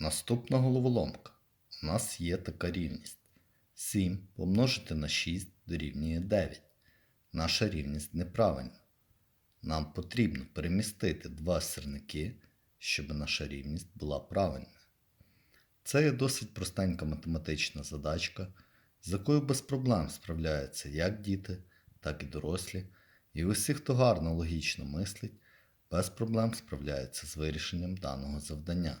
Наступна головоломка. У нас є така рівність. 7 помножити на 6 дорівнює 9. Наша рівність неправильна. Нам потрібно перемістити два сірники, щоб наша рівність була правильною. Це є досить простенька математична задачка, з якою без проблем справляються як діти, так і дорослі, і усі, хто гарно логічно мислить, без проблем справляються з вирішенням даного завдання.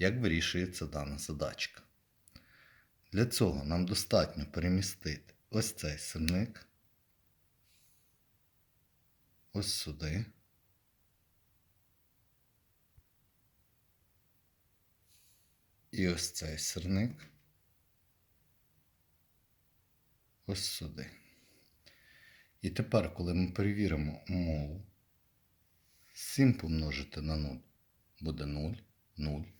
Як вирішується дана задачка? Для цього нам достатньо перемістити ось цей сирник, ось сюди. І ось цей сирник. Ось сюди. І тепер, коли ми перевіримо умову, 7 помножити на 0 буде 0, 0 0.